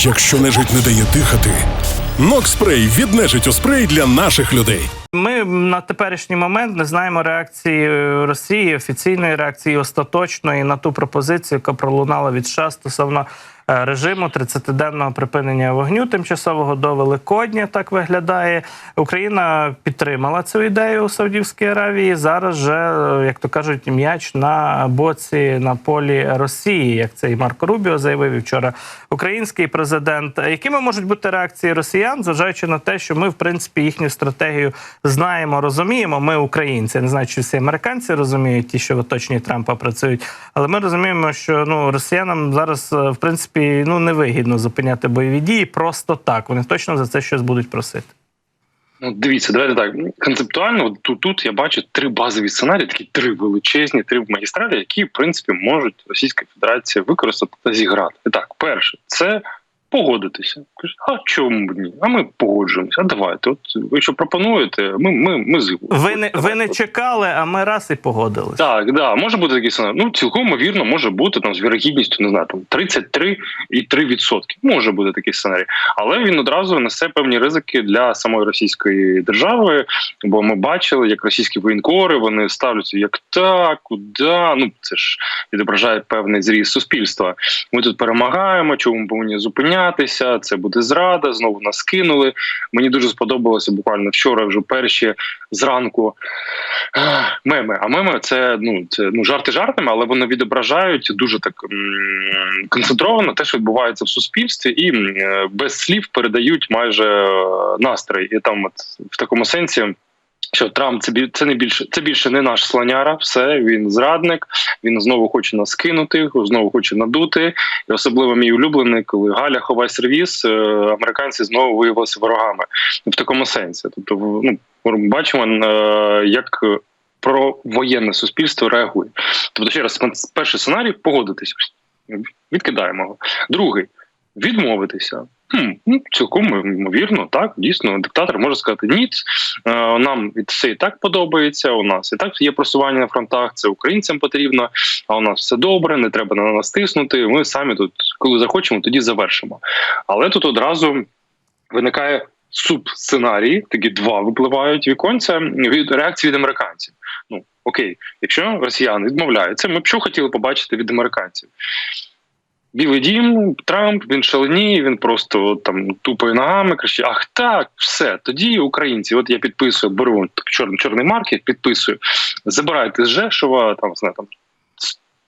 Якщо нежить не дає дихати, Нокспрей від нежиттю спрей для наших людей. Ми на теперішній момент не знаємо реакції е, Росії, офіційної реакції остаточної на ту пропозицію, яка пролунала від США стосовно режиму 30-денного припинення вогню тимчасового до Великодня. Так виглядає. Україна підтримала цю ідею у Саудівській Аравії. Зараз же, е, як то кажуть, м'яч на боці на полі Росії, як це і Марко Рубіо заявив вчора. Український президент. Якими можуть бути реакції росіян, зважаючи на те, що ми, в принципі, їхню стратегію знаємо, розуміємо. Ми українці, не знаю, чи всі американці розуміють, ті, що в оточенні Трампа працюють, але ми розуміємо, що ну росіянам зараз е, в принципі ну невигідно зупиняти бойові дії просто так. Вони точно за це щось будуть просити. Ну, дивіться, давайте так. Концептуально, тут, тут я бачу три базові сценарії, такі три величезні, три магістралі, які, в принципі, можуть Російська Федерація використати та зіграти. І так, перше, це погодитися. Кажуть, а чому б ні? А ми погоджуємося. А давайте. От ви що пропонуєте? Ми ми, ми з Ви не ви не чекали, а ми раз і погодилися. Так, да, може бути такий сценарій. Ну, цілком ймовірно, може бути там з вірогідністю, не знаю, там 33,3%. Може бути такий сценарій. Але він одразу несе певні ризики для самої російської держави. Бо ми бачили, як російські воєнкори вони ставляться як так, куди. Ну це ж відображає певний зріст суспільства. Ми тут перемагаємо, чому ми повинні зупинятися? Це буде зрада. Знову нас кинули. Мені дуже сподобалося буквально вчора, вже перші зранку меми. А меми це ну це ну жарти жартами, але вони відображають дуже так концентровано те, що відбувається в суспільстві, і без слів передають майже е, настрій. І там, от в такому сенсі. Що Трамп це це не більше це більше не наш слоняра, все він зрадник. Він знову хоче нас кинути, знову хоче надути. І особливо мій улюблений, коли Галя ховай сервіс, е, американці знову виявилися ворогами в такому сенсі. Тобто, ну бачимо, е, як про воєнне суспільство реагує. Тобто, ще раз, перший сценарій погодитися, відкидаємо його. Другий відмовитися. Хм, ну, цілком ймовірно, так дійсно диктатор може сказати ні. е, Нам все і так подобається. У нас і так є просування на фронтах. Це українцям потрібно. А у нас все добре, не треба на нас тиснути. Ми самі тут, коли захочемо, тоді завершимо. Але тут одразу виникає субсценарій, такі два випливають віконця від реакції від американців. Ну окей, якщо росіяни відмовляються, ми б що хотіли побачити від американців. Білий дім, Трамп, він шаленіє, він просто там тупає ногами, кричить: Ах, так, все. Тоді українці, от я підписую, беру чорний чорний маркер, підписую, забирайте з Жешова, там знає, там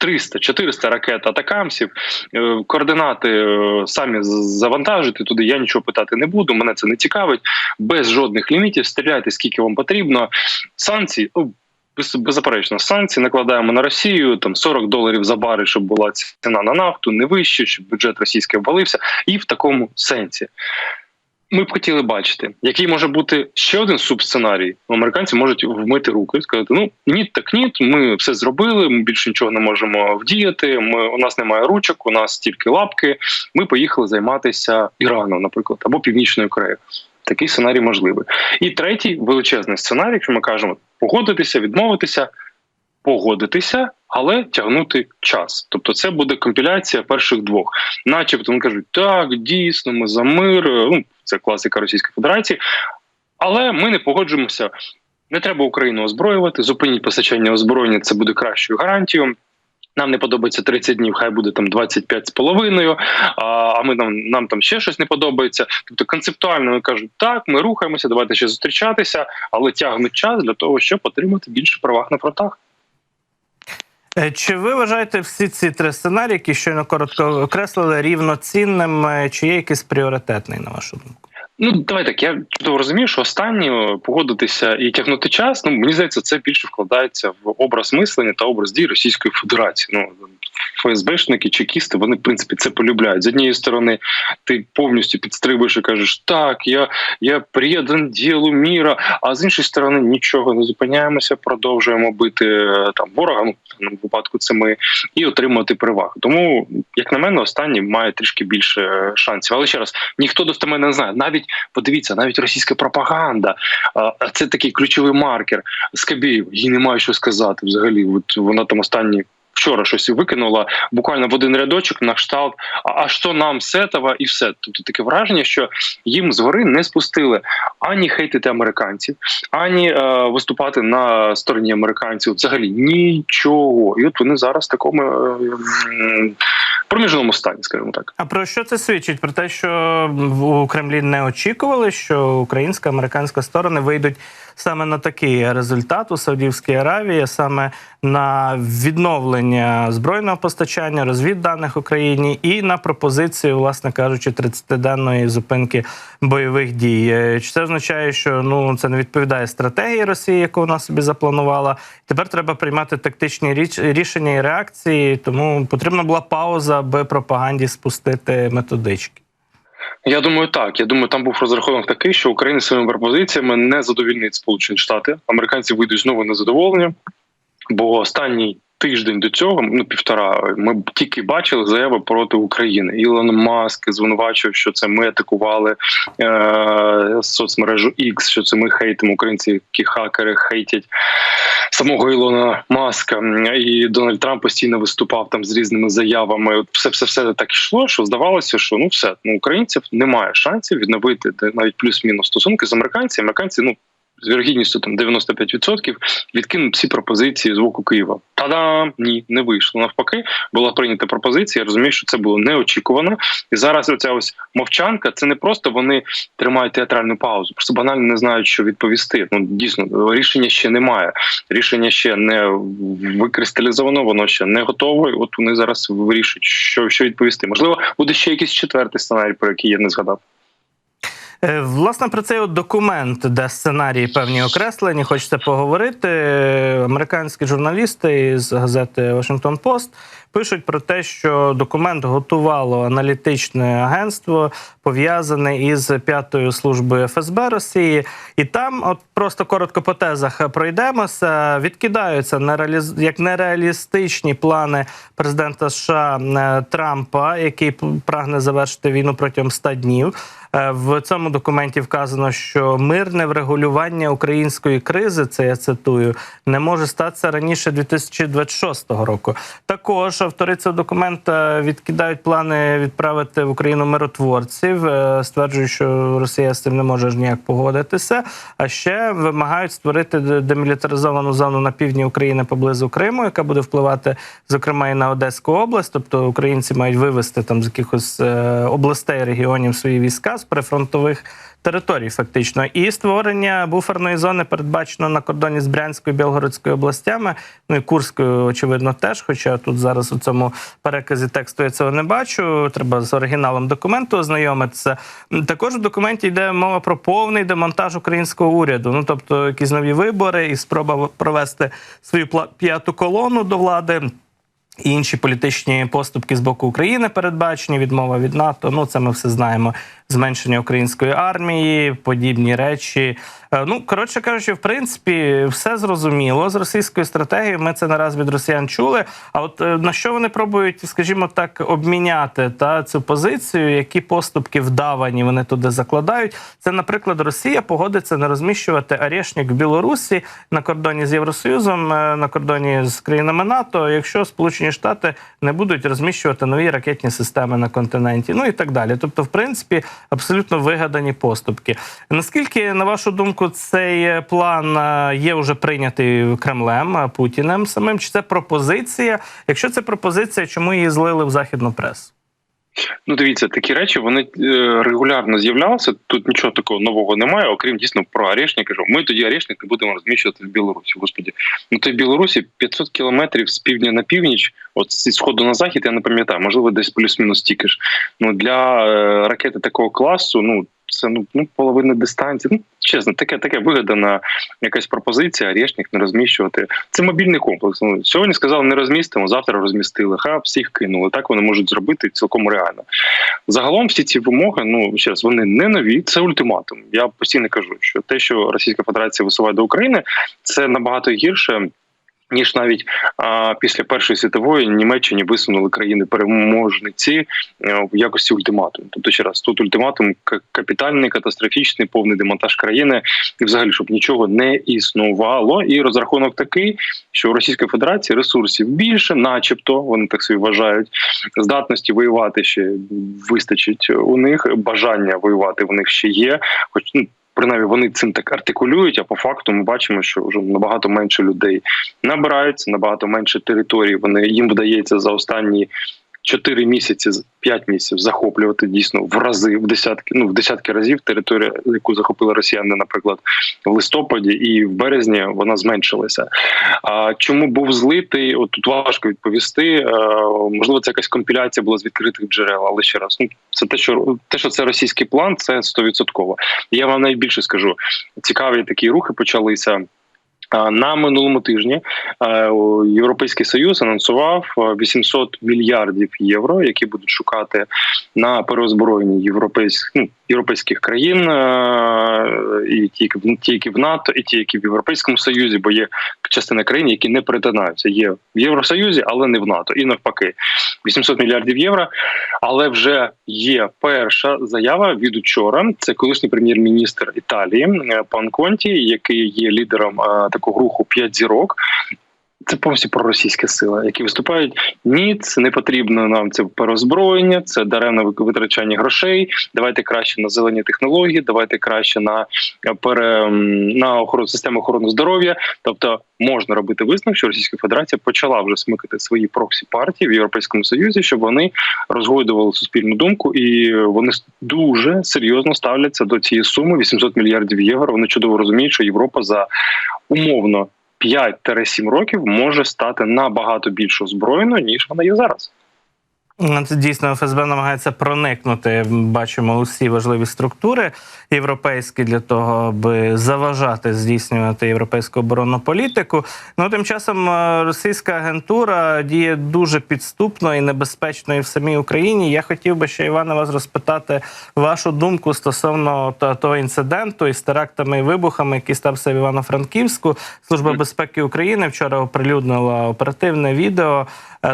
300-400 ракет атакамсів, е, координати е, самі завантажити туди. Я нічого питати не буду. Мене це не цікавить. Без жодних лімітів стріляйте скільки вам потрібно. Санкції. Без- Беззаперечно, санкції накладаємо на Росію там 40 доларів за бари, щоб була ціна на нафту, не вище, щоб бюджет російський обвалився, і в такому сенсі. Ми б хотіли бачити, який може бути ще один субсценарій. Американці можуть вмити руки і сказати: ну ні, так ні, ми все зробили. Ми більше нічого не можемо вдіяти. Ми у нас немає ручок, у нас тільки лапки. Ми поїхали займатися Іраном, наприклад, або Північною Кореєю. Такий сценарій можливий. І третій величезний сценарій, якщо ми кажемо погодитися, відмовитися, погодитися, але тягнути час. Тобто, це буде компіляція перших двох, начебто вони кажуть, так дійсно, ми за мир. Ну це класика Російської Федерації, але ми не погоджуємося. Не треба Україну озброювати, зупиніть постачання озброєння, це буде кращою гарантією. Нам не подобається 30 днів, хай буде там 25 з половиною, а ми нам, нам там ще щось не подобається. Тобто концептуально вони кажуть, так, ми рухаємося, давайте ще зустрічатися, але тягнуть час для того, щоб отримати більше переваг на фронтах. Е, Чи ви вважаєте всі ці три сценарії, які щойно коротко окреслили, рівноцінним, е, чи є якийсь пріоритетний, на вашу думку? Ну давай так. Я чудово розумію, що останнє погодитися і тягнути час. Ну мені здається, це більше вкладається в образ мислення та образ дій Російської Федерації. Ну ФСБшники, чекісти, вони в принципі це полюбляють. З однієї сторони, ти повністю підстрибуєш і кажеш, так, я я приєдан ділу міра. А з іншої сторони, нічого не зупиняємося, продовжуємо бити е, там ворога. Ну в даному випадку це ми і отримувати перевагу. Тому, як на мене, останній має трішки більше е, шансів. Але ще раз ніхто достеменно не знає. Навіть подивіться, навіть російська пропаганда, це такий ключовий маркер. Скабєєв, їй немає що сказати взагалі. От вона там останні вчора щось викинула буквально в один рядочок на кшталт. А, що нам з этого? і все. Тобто таке враження, що їм згори не спустили ані хейтити американців, ані е, виступати на стороні американців. Взагалі нічого. І от вони зараз в такому е, проміжному стані, скажімо так. А про що це свідчить? Про те, що у Кремлі не очікували, що українська американська сторони вийдуть саме на такий результат у Саудівській Аравії, саме на відновлення збройного постачання, розвідданих Україні і на пропозицію, власне кажучи, 30-денної зупинки бойових дій. Е, Чи це означає, що ну це не відповідає стратегії Росії, яку вона собі запланувала? Тепер треба приймати тактичні річ- рішення і реакції, тому потрібна була пауза, аби пропаганді спустити методички. Я думаю, так. Я думаю, там був розрахунок такий, що Україна своїми пропозиціями не задовільнить Сполучені Штати. Американці вийдуть знову незадоволені, бо останній. Тиждень до цього, ну півтора, ми тільки бачили заяви проти України. Ілон Маск звинувачив, що це ми атакували е- соцмережу X, що це ми хейтимо українці, які хакери хейтять самого Ілона Маска. І Дональд Трамп постійно виступав там з різними заявами. Все, все, все так йшло, що здавалося, що ну все ну українців немає шансів відновити навіть плюс-мінус стосунки з американцями. Американці ну. З вірогідністю там 95% відкинуть всі пропозиції з боку Києва. Та-дам! Ні, не вийшло. Навпаки, була прийнята пропозиція. Я розумію, що це було неочікувано. І зараз оця ось мовчанка. Це не просто вони тримають театральну паузу, просто банально не знають, що відповісти. Ну дійсно рішення ще немає. Рішення ще не викристалізовано, воно ще не готове. От вони зараз вирішують, що, що відповісти. Можливо, буде ще якийсь четвертий сценарій, про який я не згадав. Е, Власне, про цей от документ, де сценарії певні окреслені, хочеться поговорити. Е, Американські журналісти з газети Washington Post пишуть про те, що документ готувало аналітичне агентство, пов'язане із п'ятою службою ФСБ Росії, і там, от просто коротко по тезах пройдемося, відкидаються нереаліз... як нереалістичні плани президента США е, Трампа, який прагне завершити війну протягом 100 днів. Е, В цьому документі вказано, що мирне врегулювання української кризи, це я цитую, не може статися раніше 2026 року. Також автори цього документа відкидають плани відправити в Україну миротворців, е, стверджують, що Росія з цим не може ж ніяк погодитися. А ще вимагають створити демілітаризовану зону на півдні України поблизу Криму, яка буде впливати, зокрема, і на Одеську область. Тобто українці мають вивести там з якихось е, областей регіонів свої війська з прифронтових територій, фактично, і створення буферної зони передбачено на кордоні з Брянською Білгородською областями. Ну і Курською, очевидно, теж. Хоча тут зараз у цьому переказі тексту я цього не бачу. Треба з оригіналом документу ознайомитися. Також в документі йде мова про повний демонтаж українського уряду. Ну тобто, якісь нові вибори і спроба провести свою п'яту колону до влади. І інші політичні поступки з боку України передбачені, відмова від НАТО. Ну це ми все знаємо. Зменшення української армії, подібні речі. Е, Ну коротше кажучи, в принципі, все зрозуміло з російською стратегією. Ми це не раз від росіян чули. А от е, на що вони пробують, скажімо так, обміняти та цю позицію, які поступки вдавані вони туди закладають? Це, наприклад, Росія погодиться не розміщувати арешник в Білорусі на кордоні з Євросоюзом, е, на кордоні з країнами НАТО, якщо Сполучені Штати не будуть розміщувати нові ракетні системи на континенті, ну і так далі. Тобто, в принципі, абсолютно вигадані поступки. Наскільки, на вашу думку, цей е, план е, є вже прийнятий Кремлем е, Путіним самим? Чи це пропозиція? Якщо це пропозиція, чому її злили в західну пресу? Ну, дивіться, такі речі вони е, регулярно з'являлися. Тут нічого такого нового немає, окрім дійсно про Арішник. Кажу, ми тоді Арішник не будемо розміщувати в Білорусі. Господі, ну то в Білорусі 500 кілометрів з півдня на північ, от зі сходу на захід, я не пам'ятаю, можливо, десь плюс-мінус тільки ж. Ну для е, ракети такого класу, ну. Це ну, ну половина дистанції. Ну чесно, таке таке вигадана якась пропозиція. Арешник не розміщувати. Це мобільний комплекс. Ну сьогодні сказали, не розмістимо, завтра розмістили. Ха всіх кинули. Так вони можуть зробити цілком реально. Загалом всі ці вимоги, ну ще раз, вони не нові. Це ультиматум. Я постійно кажу, що те, що Російська Федерація висуває до України, це набагато гірше. Ніж навіть а, після першої світової Німеччині висунули країни переможниці е, в якості ультиматуму. Тобто, ще раз тут ультиматум капітальний, катастрофічний, повний демонтаж країни, і взагалі, щоб нічого не існувало. І розрахунок такий, що у Російської Федерації ресурсів більше, начебто, вони так собі вважають, здатності воювати ще вистачить у них, бажання воювати в них ще є, хоч ну. Принаймні вони цим так артикулюють, а по факту ми бачимо, що вже набагато менше людей набираються, набагато менше територій. Вони їм вдається за останні 4 місяці, 5 місяців захоплювати дійсно в рази, в десятки, ну в десятки разів територію, яку захопили росіяни, наприклад, в листопаді і в березні вона зменшилася. А чому був злитий? От тут важко відповісти. Е, Можливо, це якась компіляція була з відкритих джерел, але ще раз, ну це те, що те, що це російський план, це 100%. Я вам найбільше скажу. Цікаві такі рухи почалися. На минулому тижні е, Європейський Союз анонсував е, 800 мільярдів євро, які будуть шукати на переозброєнні європейських ну, європейських країн, е, і ті, ті, які в НАТО, і ті, які в Європейському Союзі, бо є частина країн, які не перетинаються. Є в Євросоюзі, але не в НАТО. І навпаки, 800 мільярдів євро. Але вже є перша заява від учора. Це колишній прем'єр-міністр Італії е, пан Конті, який є лідером такого руху «П'ять зірок. Це повністю проросійська сила, які виступають. Ні, це не потрібно нам це переозброєння, це даремне витрачання грошей. Давайте краще на зелені технології, давайте краще на пере на охорону систему охорони здоров'я. Тобто можна робити висновок, що Російська Федерація почала вже смикати свої проксі партії в Європейському Союзі, щоб вони розгойдували суспільну думку, і вони дуже серйозно ставляться до цієї суми 800 мільярдів євро. Вони чудово розуміють, що Європа за умовно 5-7 років може стати набагато більш озброєною, ніж вона є зараз. Це дійсно ФСБ намагається проникнути. Бачимо усі важливі структури європейські для того, аби заважати здійснювати європейську оборонну політику. Ну тим часом е, російська агентура діє дуже підступно і небезпечно і в самій Україні. Я хотів би ще Івана вас розпитати вашу думку стосовно того інциденту із терактами і вибухами, який стався в Івано-Франківську. Служба безпеки України вчора оприлюднила оперативне відео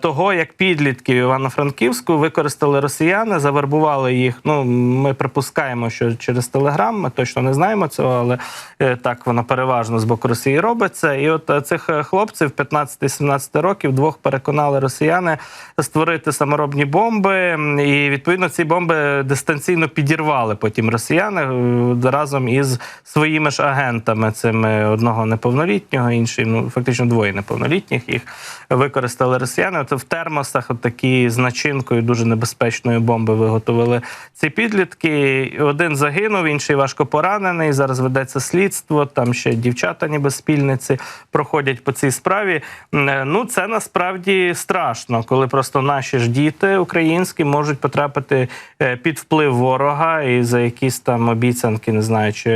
того, як підлітків Івано-Франківську використали росіяни, завербували їх. Ну ми припускаємо, що через Телеграм. Ми точно не знаємо цього, але е, так воно переважно з боку Росії робиться. І от е, цих е, хлопців 15-17 років двох переконали росіяни створити саморобні бомби. І відповідно ці бомби дистанційно підірвали потім росіяни е, разом із своїми ж агентами. Цими одного неповнолітнього, інший ну фактично двоє неповнолітніх. Їх використали росіяни. От в термосах, от такі з начинкою дуже небезпечної бомби виготовили ці підлітки. Один загинув, інший важко поранений. Зараз ведеться слідство. Там ще дівчата, ніби спільниці, проходять по цій справі. Е, Ну це насправді страшно, коли просто наші ж діти українські можуть потрапити е, під вплив ворога і за якісь там обіцянки, не знаю, чи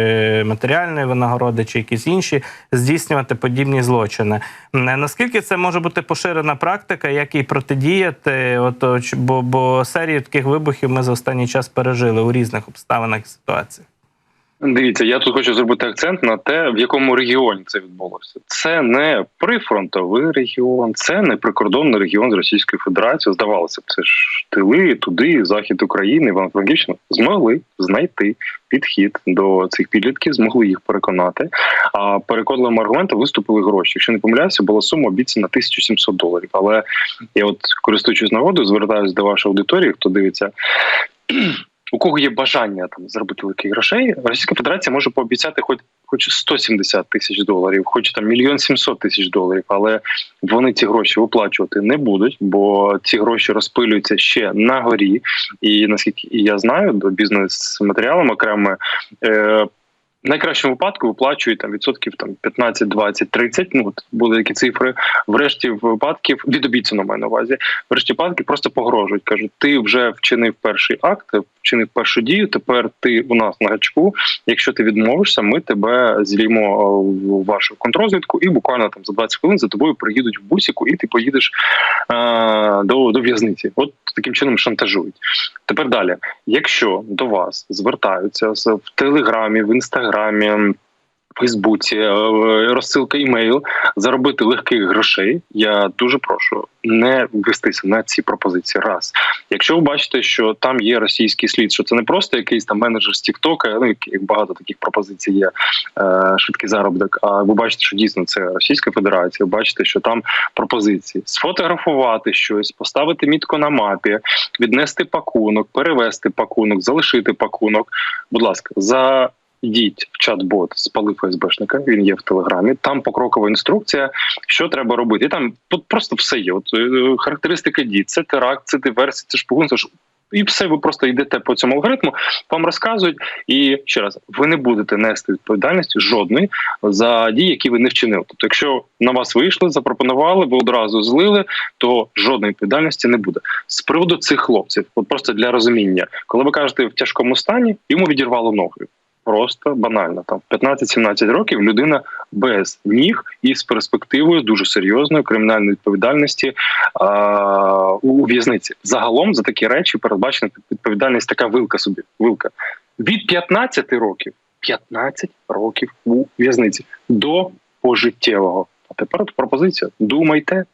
матеріальної винагороди, чи якісь інші, здійснювати подібні злочини. Е, Наскільки це може бути поширена практика, як їй протидіяти? От бо, бо серію таких вибухів ми за останній час пережили у різних обставинах і ситуаціях. Дивіться, я тут хочу зробити акцент на те, в якому регіоні це відбулося. Це не прифронтовий регіон, це не прикордонний регіон з Російською Федерацією. Здавалося б, це ж тили, туди, захід України, Івано-Франківщина змогли знайти підхід до цих підлітків, змогли їх переконати. А переконливим аргументом виступили гроші. Якщо не помиляюся, була сума обіцяна 1700 доларів. Але я, от користуючись нагодою, звертаюся до вашої аудиторії, хто дивиться. У кого є бажання там заробити великих грошей, Російська Федерація може пообіцяти хоч хоч 170 тисяч доларів, хоч там мільйон 700 тисяч доларів, але вони ці гроші виплачувати не будуть, бо ці гроші розпилюються ще на горі. І наскільки я знаю, до бізнес-матеріалам окремо. Е, в найкращому випадку виплачують там відсотків там 15, 20, 30, Ну от були такі цифри. Врешті випадків від обіцяно маю на увазі. Врешті випадків просто погрожують. кажуть, ти вже вчинив перший акт, вчинив першу дію. Тепер ти у нас на гачку. Якщо ти відмовишся, ми тебе злімо в вашу контрозвідку, і буквально там за 20 хвилин за тобою приїдуть в бусіку, і ти поїдеш е- до, до в'язниці. От таким чином шантажують. Тепер далі, якщо до вас звертаються в телеграмі, в інстаграмі. Фейсбуці, е, розсилка імейл, заробити легких грошей. Я дуже прошу не вестися на ці пропозиції. Раз, якщо ви бачите, що там є російський слід, що це не просто якийсь там менеджер з Тіктока, ну як багато таких пропозицій є е, швидкий заробіток. А ви бачите, що дійсно це Російська Федерація. Ви бачите, що там пропозиції сфотографувати щось, поставити мітку на мапі, віднести пакунок, перевести пакунок, залишити пакунок. Будь ласка, за. Йдіть в чат-бот спали ФСБшника, він є в телеграмі. Там покрокова інструкція, що треба робити. І там тут просто все є. От е, характеристики дій, це теракт, це диверсія, це шпигун, це ж і все. Ви просто йдете по цьому алгоритму, вам розказують. І ще раз, ви не будете нести відповідальності жодної за дії, які ви не вчинили. Тобто, якщо на вас вийшли, запропонували, ви одразу злили, то жодної відповідальності не буде. З приводу цих хлопців, от просто для розуміння, коли ви кажете в тяжкому стані, йому відірвало ноги. Просто банально там 15-17 років людина без ніг і з перспективою дуже серйозної кримінальної відповідальності а, у в'язниці. Загалом за такі речі передбачена відповідальність така вилка собі. Вилка від 15 років 15 років у в'язниці до пожиттєвого. А тепер пропозиція. Думайте,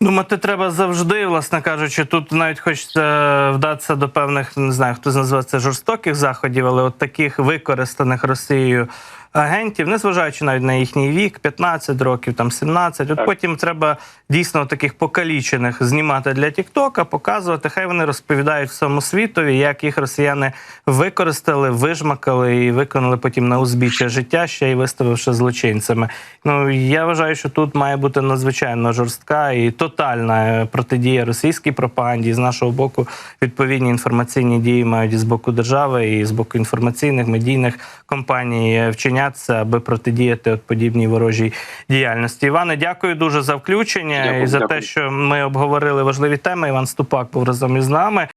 Думати треба завжди, власне кажучи, тут навіть хочеться вдатися до певних, не знаю, хто називає це жорстоких заходів, але от таких використаних Росією агентів, незважаючи навіть на їхній вік, 15 років, там 17, От Так. потім треба дійсно таких покалічених знімати для Тіктока, показувати. Хай вони розповідають всьому світові, як їх росіяни використали, вижмакали і виконали потім на узбіччя життя, ще й виставивши злочинцями. Ну я вважаю, що тут має бути надзвичайно жорстка і тотальна е, протидія російській пропаганді. З нашого боку відповідні інформаційні дії мають і з боку держави, і з боку інформаційних медійних компаній е, вчинятися, аби протидіяти от подібній ворожій діяльності. Іване, дякую дуже за включення Дякую, і за дякую. те, що ми обговорили важливі теми. Іван Ступак був разом із нами.